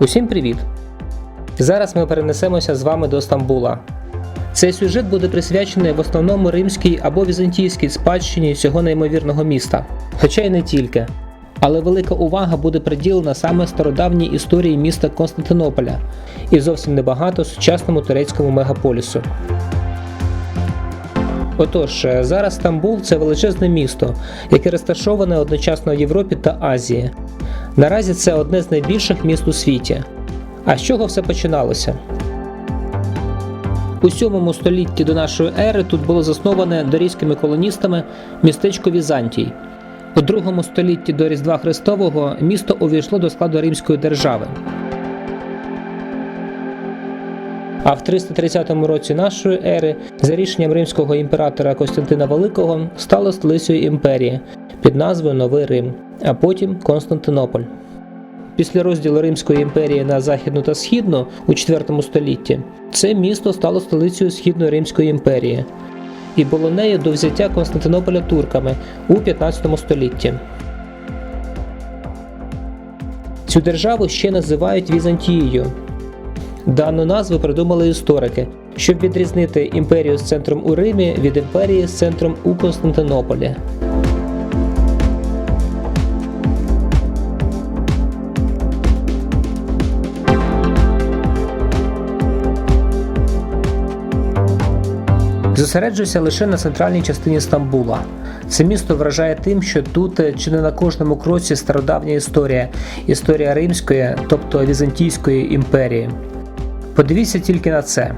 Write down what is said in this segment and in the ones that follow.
Усім привіт! Зараз ми перенесемося з вами до Стамбула. Цей сюжет буде присвячений в основному римській або візантійській спадщині цього неймовірного міста, хоча й не тільки. Але велика увага буде приділена саме стародавній історії міста Константинополя і зовсім небагато сучасному турецькому мегаполісу. Отож, е, зараз Стамбул це величезне місто, яке розташоване одночасно в Європі та Азії. Наразі це одне з найбільших міст у світі. А з чого все починалося? У 7 столітті до нашої ери тут було засноване дорійськими колоністами містечко Візантій. У 2 столітті до Різдва Христового місто увійшло до складу Римської держави. А в 330 році нашої ери, за рішенням римського імператора Костянтина Великого, стало столицею імперії під назвою Новий Рим, а потім Константинополь. Після розділу Римської імперії на західну та східну у 4 столітті це місто стало столицею Східної Римської імперії і було нею до взяття Константинополя турками у 15 столітті. Цю державу ще називають Візантією. Дану назву придумали історики, щоб відрізнити імперію з центром у Римі від імперії з центром у Константинополі. Зосереджуся лише на центральній частині Стамбула. Це місто вражає тим, що тут е, чи не на кожному кроці стародавня історія, історія Римської, тобто Візантійської імперії. Подивіться тільки на це: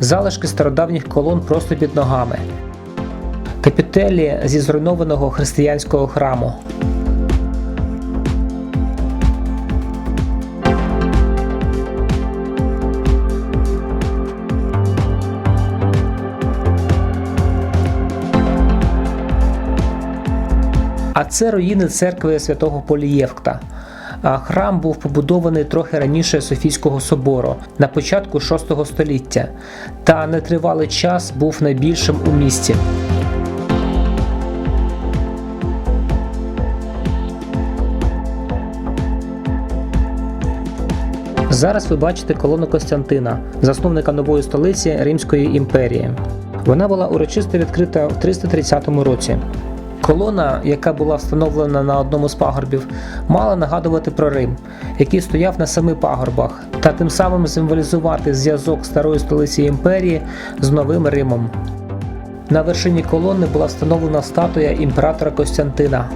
залишки стародавніх колон просто під ногами, капітелі зі зруйнованого християнського храму. А це руїни церкви святого Полієвкта. Храм був побудований трохи раніше Софійського собору на початку VI століття, та нетривалий час був найбільшим у місті. Зараз ви бачите колону Костянтина, засновника нової столиці Римської імперії. Вона була урочисто відкрита в 330 році. Колона, яка була встановлена на одному з пагорбів, мала нагадувати про Рим, який стояв на семи пагорбах, та тим самим символізувати зв'язок старої столиці імперії з новим Римом. На вершині колони була встановлена статуя імператора Костянтина.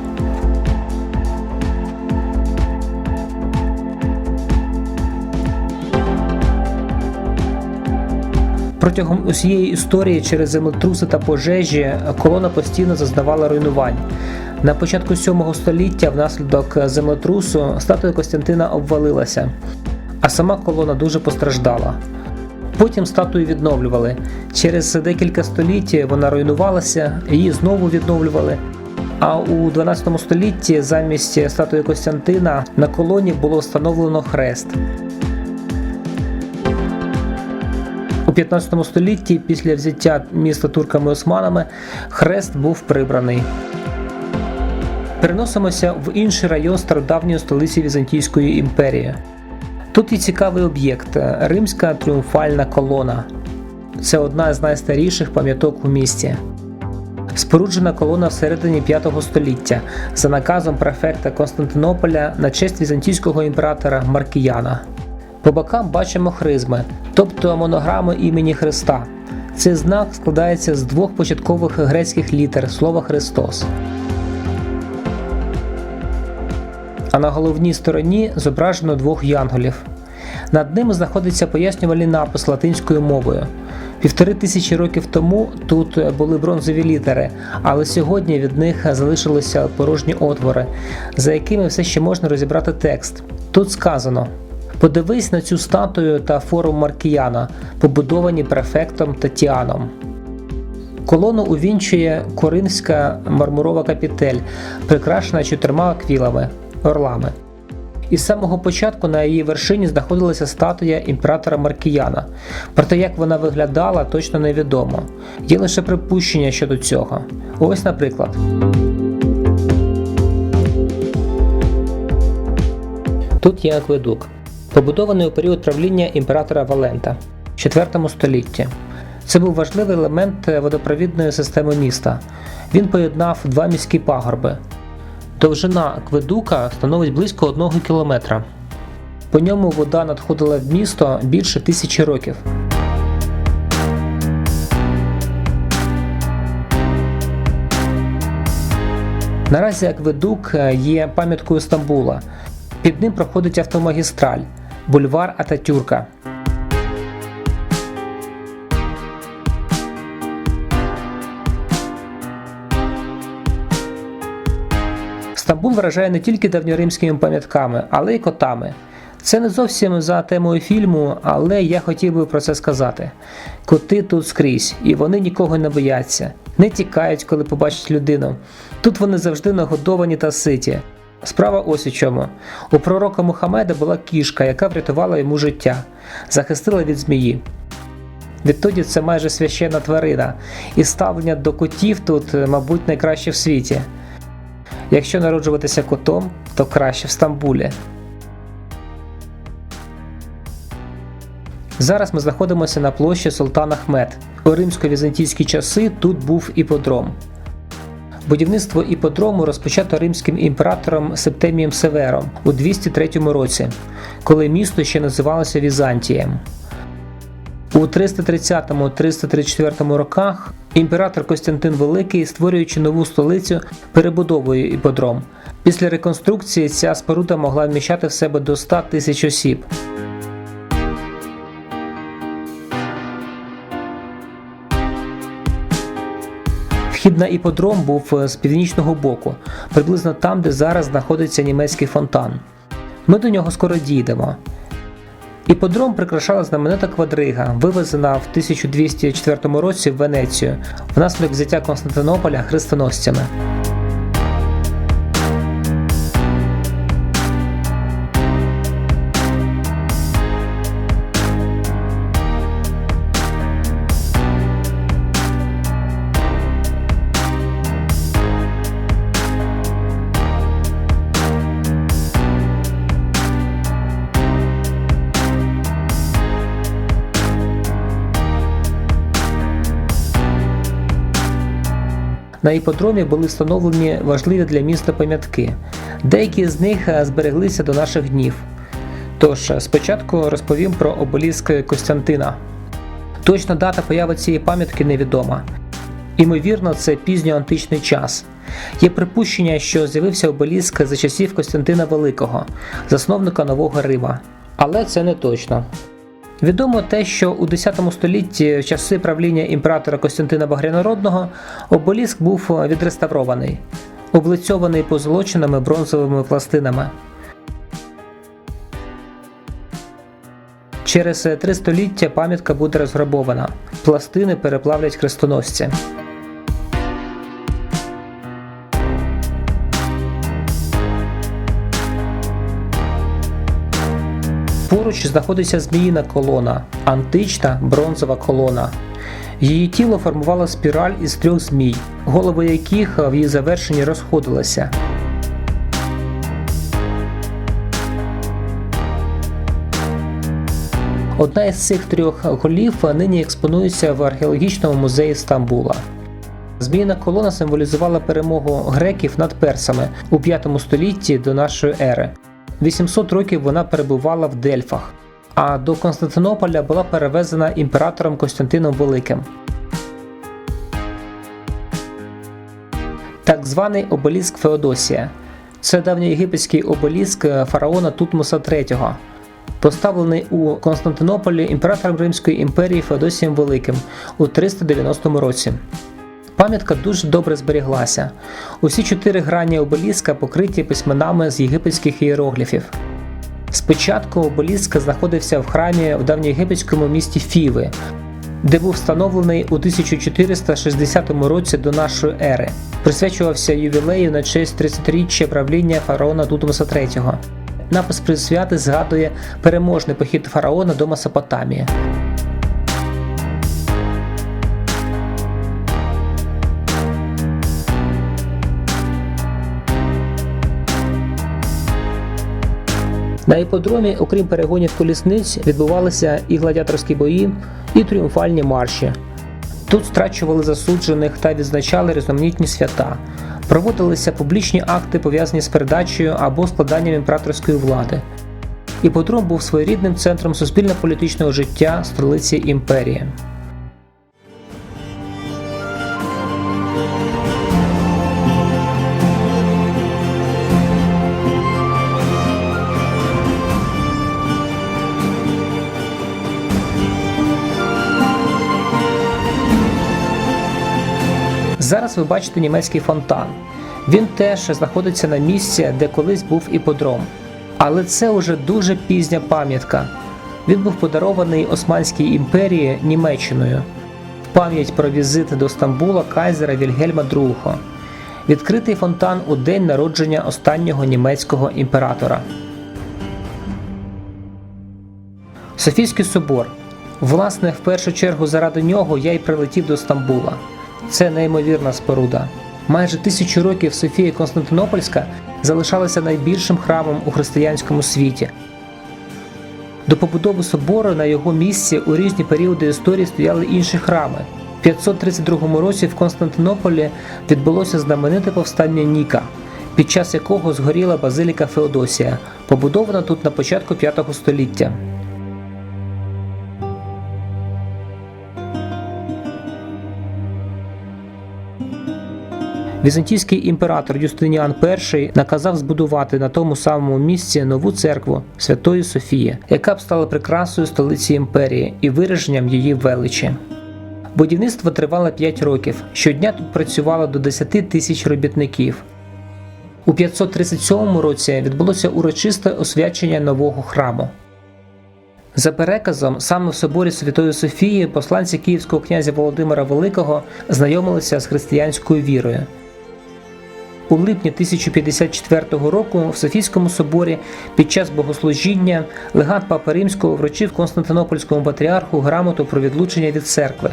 Протягом усієї історії через землетруси та пожежі колона постійно зазнавала руйнувань. На початку 7 століття, внаслідок землетрусу, статуя Костянтина обвалилася, а сама колона дуже постраждала. Потім статую відновлювали. Через декілька століть вона руйнувалася, її знову відновлювали. А у 12 столітті замість статуї Костянтина на колоні було встановлено хрест. 15 столітті, після взяття міста турками-османами, хрест був прибраний. Переносимося в інший район стародавньої столиці Візантійської імперії. Тут і цікавий об'єкт Римська тріумфальна колона. Це одна з найстаріших пам'яток у місті. Споруджена колона всередині 5 століття за наказом префекта Константинополя на честь візантійського імператора Маркіяна. По бокам бачимо хризми, тобто монограми імені Христа. Цей знак складається з двох початкових грецьких літер слова Христос. А на головній стороні зображено двох янголів. Над ними знаходиться пояснювальний напис латинською мовою. Півтори тисячі років тому тут були бронзові літери, але сьогодні від них залишилися порожні отвори, за якими все ще можна розібрати текст. Тут сказано. Подивись на цю статую та форум Маркіяна, побудовані префектом Татіаном. Колону увінчує коринфська мармурова капітель, прикрашена чотирма аквілами орлами. Із самого початку на її вершині знаходилася статуя імператора Маркіяна. Проте як вона виглядала, точно невідомо. Є лише припущення щодо цього. Ось, наприклад. Тут є акведук. Побудований у період правління імператора Валента в 4 столітті. Це був важливий елемент водопровідної системи міста. Він поєднав два міські пагорби. Довжина акведука становить близько 1 кілометра. По ньому вода надходила в місто більше тисячі років. Наразі акведук є пам'яткою Стамбула. Під ним проходить автомагістраль бульвар Ататюрка. Стамбул вражає не тільки давньоримськими пам'ятками, але й котами. Це не зовсім за темою фільму, але я хотів би про це сказати. Коти тут скрізь, і вони нікого не бояться, не тікають, коли побачать людину. Тут вони завжди нагодовані та ситі. Справа ось у чому. У пророка Мухаммеда була кішка, яка врятувала йому життя, захистила від змії. Відтоді це майже священна тварина, і ставлення до котів тут, мабуть, найкраще в світі. Якщо народжуватися котом, то краще в Стамбулі. Зараз ми знаходимося на площі Султан Ахмед. У римсько-візантійські часи тут був іподром. Будівництво іподрому розпочато римським імператором Септемієм Севером у 203 році, коли місто ще називалося Візантієм. У 330-334 роках імператор Костянтин Великий, створюючи нову столицю, перебудовує іподром. Після реконструкції ця споруда могла вміщати в себе до 100 тисяч осіб. Вхід на іподром був е, з північного боку, приблизно там, де зараз знаходиться німецький фонтан. Ми до нього скоро дійдемо. Іподром прикрашала знаменита квадрига, вивезена в 1204 році в Венецію внаслідок взяття Константинополя хрестоносцями. На іподромі були встановлені важливі для міста пам'ятки. Деякі з них е, збереглися до наших днів. Тож, е, спочатку розповім про обеліск Костянтина. Точна дата появи цієї пам'ятки невідома. Імовірно, це пізньоантичний час. Є припущення, що з'явився обеліск за часів Костянтина Великого, засновника Нового Рима. Але це не точно. Відомо те, що у X столітті в часи правління імператора Костянтина Багрянородного обеліск був відреставрований, облицьований позолоченими бронзовими пластинами. Через три століття пам'ятка буде розграбована, пластини переплавлять хрестоносці. Поруч знаходиться зміїна колона, антична бронзова колона. Її тіло формувало спіраль із трьох змій, голови яких в її завершенні розходилися. Одна із цих трьох голів нині експонується в археологічному музеї Стамбула. Зміїна колона символізувала перемогу греків над персами у 5 столітті до нашої ери. 800 років вона перебувала в Дельфах, а до Константинополя була перевезена імператором Костянтином Великим. Так званий обеліск Феодосія. Це давньоєгипетський обеліск фараона Тутмоса III, поставлений у Константинополі імператором Римської імперії Феодосієм Великим у 390 році. Пам'ятка дуже добре зберіглася. Усі чотири грані обеліска покриті письменами з єгипетських ієрогліфів. Спочатку обеліск знаходився в храмі в давньоєгипетському місті Фіви, де був встановлений у 1460 році до нашої ери. Присвячувався ювілею на честь 30-річчя правління фараона Тутмоса III. Напис присвяти згадує переможний похід фараона до Месопотамії. На іподромі, окрім перегонів колісниць, відбувалися і гладіаторські бої, і тріумфальні марші. Тут страчували засуджених та відзначали різноманітні свята. Проводилися публічні акти, пов'язані з передачею або складанням імператорської влади. Іподром був своєрідним центром суспільно-політичного життя столиці імперії. Зараз ви бачите німецький фонтан. Він теж знаходиться на місці, де колись був іподром. Але це вже дуже пізня пам'ятка. Він був подарований Османській імперії Німеччиною в пам'ять про візит до Стамбула кайзера Вільгельма II. Відкритий фонтан у день народження останнього німецького імператора. Софійський собор. Власне, в першу чергу заради нього я й прилетів до Стамбула. Це неймовірна споруда. Майже тисячу років Софія Константинопольська залишалася найбільшим храмом у християнському світі. До побудови собору на його місці у різні періоди історії стояли інші храми. В 532 році в Константинополі відбулося знамените повстання Ніка, під час якого згоріла базиліка Феодосія, побудована тут на початку 5 століття. Візантійський імператор Юстиніан І наказав збудувати на тому самому місці нову церкву Святої Софії, яка б стала прикрасою столиці імперії і вираженням її величі. Будівництво тривало 5 років. Щодня тут працювало до 10 тисяч робітників. У 537 році відбулося урочисте освячення нового храму. За переказом, саме в соборі Святої Софії посланці київського князя Володимира Великого знайомилися з християнською вірою. У липні 1054 року в Софійському соборі під час богослужіння легат Папи Римського вручив Константинопольському патріарху грамоту про відлучення від церкви.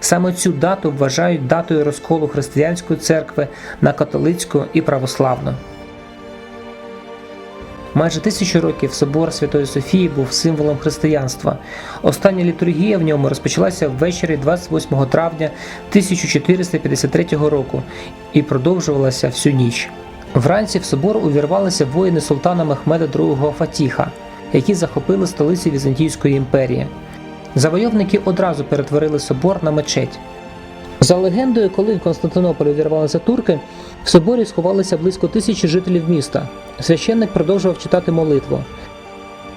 Саме цю дату вважають датою розколу християнської церкви на католицьку і православну. Майже тисячу років собор Святої Софії був символом християнства. Остання літургія в ньому розпочалася ввечері 28 травня 1453 року і продовжувалася всю ніч. Вранці в собор увірвалися воїни султана Мехмеда II Фатіха, які захопили столицю Візантійської імперії. Завойовники одразу перетворили собор на мечеть. За легендою, коли в Константинополі увірвалися турки, в соборі сховалися близько тисячі жителів міста. Священник продовжував читати молитву.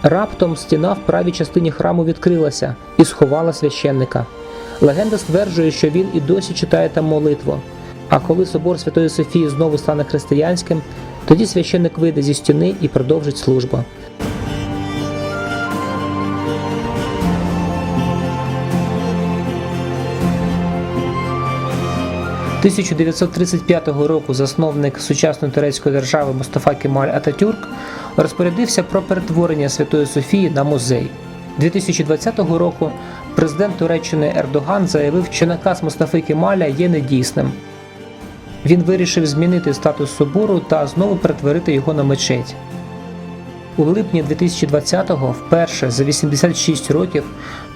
Раптом стіна в правій частині храму відкрилася і сховала священника. Легенда стверджує, що він і досі читає там молитву. А коли собор Святої Софії знову стане християнським, тоді священник вийде зі стіни і продовжить службу. 1935 року засновник сучасної турецької держави Мустафа Кемаль Ататюрк розпорядився про перетворення Святої Софії на музей. 2020 року президент Туреччини Ердоган заявив, що наказ Мустафи Кемаля є недійсним. Він вирішив змінити статус собору та знову перетворити його на мечеть. У липні 2020-го, вперше за 86 років,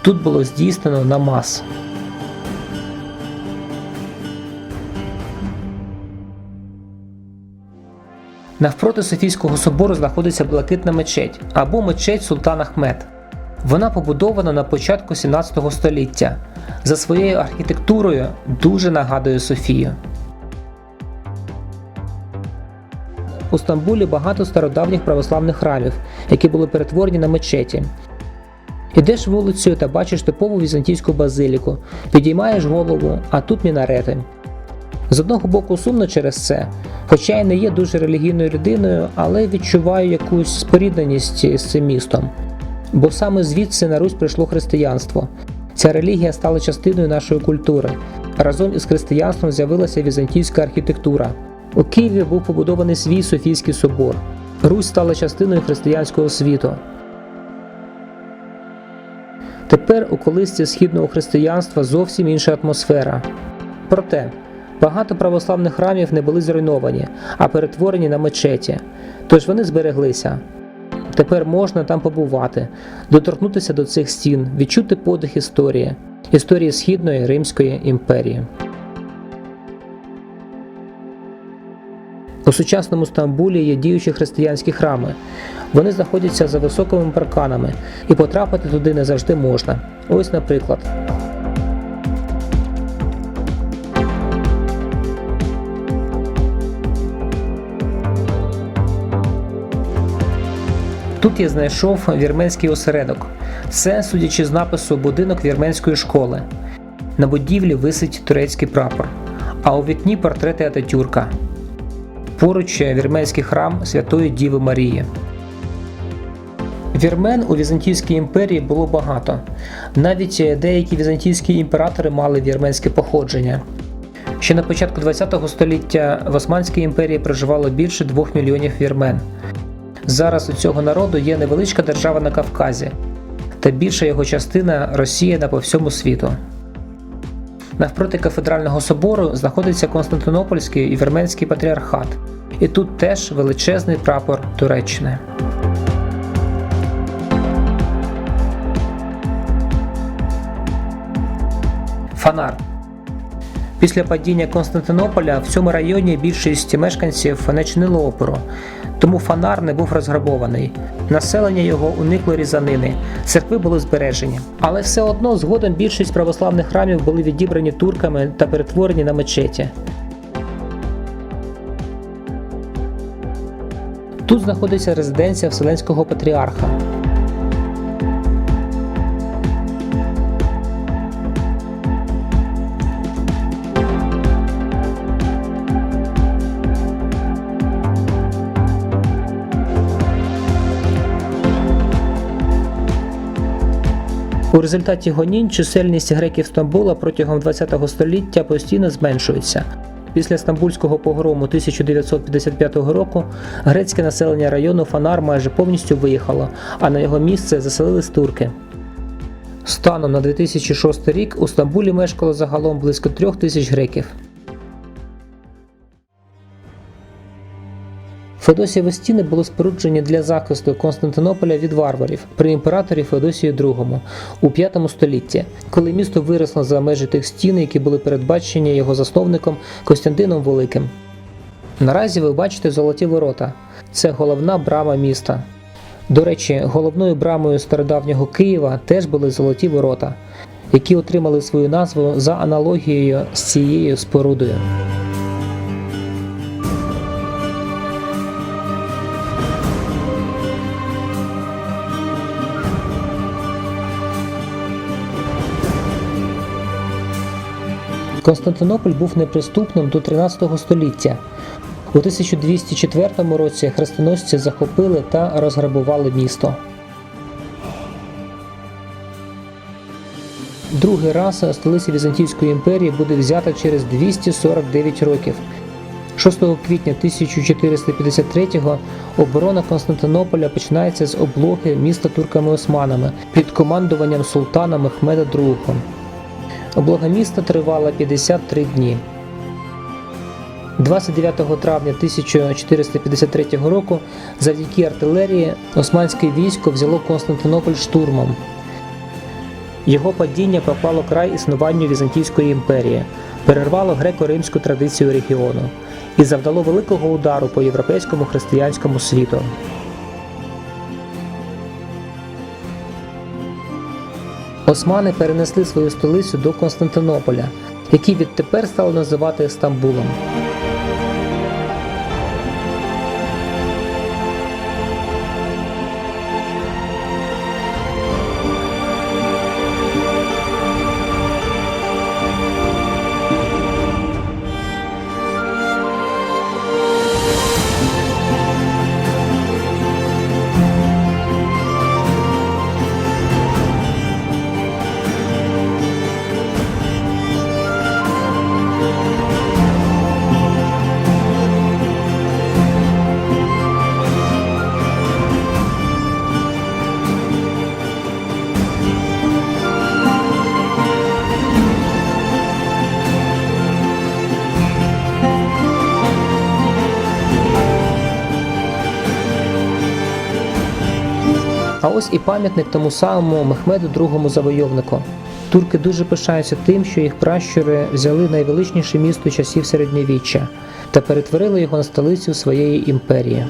тут було здійснено намаз. Навпроти Софійського собору знаходиться блакитна мечеть або мечеть Султан Ахмед. Вона побудована на початку 17 століття. За своєю архітектурою дуже нагадує Софію. У Стамбулі багато стародавніх православних храмів, які були перетворені на мечеті. Ідеш вулицею та бачиш типову візантійську базиліку, підіймаєш голову, а тут мінарети. З одного боку, сумно через це, хоча я не є дуже релігійною людиною, але відчуваю якусь спорідненість з цим містом. Бо саме звідси на Русь прийшло християнство. Ця релігія стала частиною нашої культури. Разом із християнством з'явилася візантійська архітектура. У Києві був побудований свій Софійський собор. Русь стала частиною християнського світу. Тепер у колисці східного християнства зовсім інша атмосфера. Проте Багато православних храмів не були зруйновані, а перетворені на мечеті, тож вони збереглися. Тепер можна там побувати, доторкнутися до цих стін, відчути подих історії, історії Східної Римської імперії. У сучасному Стамбулі є діючі християнські храми. Вони знаходяться за високими парканами, і потрапити туди не завжди можна. Ось, наприклад. Тут я знайшов вірменський осередок. Це, судячи з напису, будинок вірменської школи. На будівлі висить турецький прапор, а у вікні портрети Ататюрка. Поруч вірменський храм Святої Діви Марії. Вірмен у Візантійській імперії було багато. Навіть деякі візантійські імператори мали вірменське походження. Ще на початку ХХ століття в Османській імперії проживало більше 2 мільйонів вірмен. Зараз у цього народу є невеличка держава на Кавказі, та більша його частина розсіяна по всьому світу. Навпроти кафедрального собору знаходиться Константинопольський і Вірменський патріархат, і тут теж величезний прапор Туреччини. Фанар. Після падіння Константинополя в цьому районі більшість мешканців не чинили опору, тому фанар не був розграбований. Населення його уникло різанини, церкви були збережені. Але все одно згодом більшість православних храмів були відібрані турками та перетворені на мечеті. Тут знаходиться резиденція Вселенського патріарха. У результаті гонінь чисельність греків Стамбула протягом ХХ століття постійно зменшується. Після стамбульського погрому 1955 року грецьке населення району Фанар майже повністю виїхало, а на його місце заселились турки. Станом на 2006 рік у Стамбулі мешкало загалом близько трьох тисяч греків. Феодосієві стіни були споруджені для захисту Константинополя від варварів при імператорі Феодосії II у V столітті, коли місто виросло за межі тих стін, які були передбачені його засновником Костянтином Великим. Наразі ви бачите золоті ворота. Це головна брама міста. До речі, головною брамою стародавнього Києва теж були золоті ворота, які отримали свою назву за аналогією з цією спорудою. Константинополь був неприступним до 13 століття. У 1204 році хрестоносці захопили та розграбували місто. Другий раз столиця Візантійської імперії буде взята через 249 років. 6 квітня 1453-го оборона Константинополя починається з облоги міста турками-османами під командуванням султана Мехмеда II. Облога міста тривала 53 дні. 29 травня 1453 року завдяки артилерії османське військо взяло Константинополь штурмом. Його падіння поклало край існуванню Візантійської імперії, перервало греко-римську традицію регіону і завдало великого удару по європейському християнському світу. Османи перенесли свою столицю до Константинополя, який відтепер стало називати Стамбулом. Ось і пам'ятник тому самому Мехмеду II завойовнику. Турки дуже пишаються тим, що їх пращури взяли найвеличніше місто часів середньовіччя та перетворили його на столицю своєї імперії.